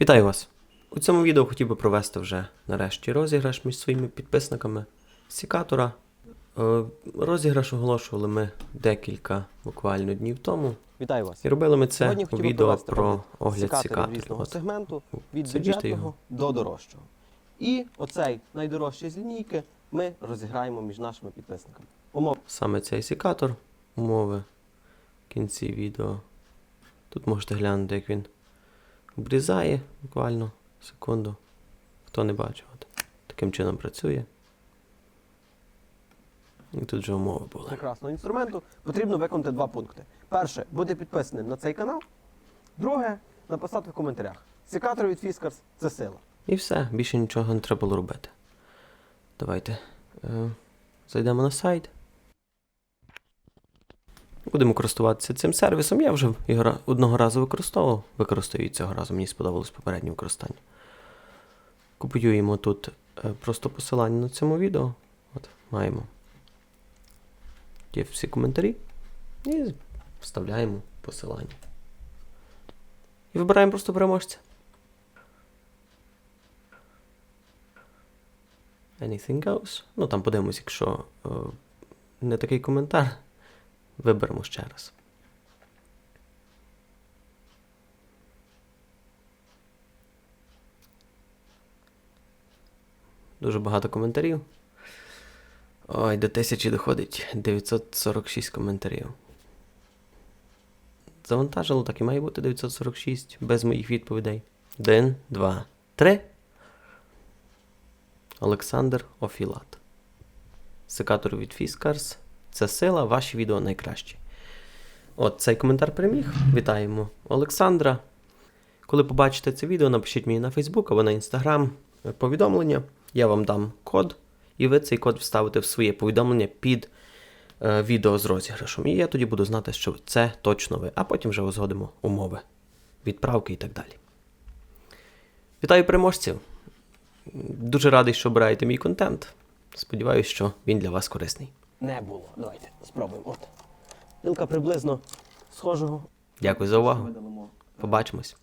Вітаю вас! У цьому відео хотів би провести вже нарешті розіграш між своїми підписниками Сікатора. Е, Розіграш оголошували ми декілька буквально днів тому. Вітаю вас. І робили ми це Сьогодні у відео про огляд різного От. сегменту від бюджетного до дорожчого. І оцей найдорожчий з лінійки ми розіграємо між нашими підписниками. Умов Саме цей сікатор, умови в кінці відео. Тут можете глянути, як він обрізає буквально секунду. Хто не бачив, от. таким чином працює. І тут вже умови були. прекрасного інструменту потрібно виконати два пункти. Перше, бути підписаним на цей канал. Друге, написати в коментарях. Сікатор від Фіскарс це сила. І все, більше нічого не треба було робити. Давайте е, зайдемо на сайт. Будемо користуватися цим сервісом. Я вже його одного разу використовував. Використаю і цього разу. Мені сподобалось попереднє використання. Копіюємо тут е, просто посилання на цьому відео. От, маємо. Є всі коментарі. І вставляємо посилання. І вибираємо просто переможця. Anything goes. Ну там подивимось, якщо е, не такий коментар, виберемо ще раз. Дуже багато коментарів. Ой, до тисячі доходить 946 коментарів. Завантажило, так і має бути 946 без моїх відповідей. Один, два, три. Олександр Офілат. Секатор від Фіскарс. Це сила, ваші відео найкращі. От цей коментар переміг. Вітаємо Олександра. Коли побачите це відео, напишіть мені на Фейсбук або на Інстаграм повідомлення. Я вам дам код, і ви цей код вставите в своє повідомлення під е, відео з розіграшем. І я тоді буду знати, що це точно ви, а потім вже узгодимо умови, відправки і так далі. Вітаю переможців! Дуже радий, що обираєте мій контент. Сподіваюсь, що він для вас корисний. Не було. Давайте спробуємо. От. Пілка приблизно схожого. Дякую за увагу. Побачимось.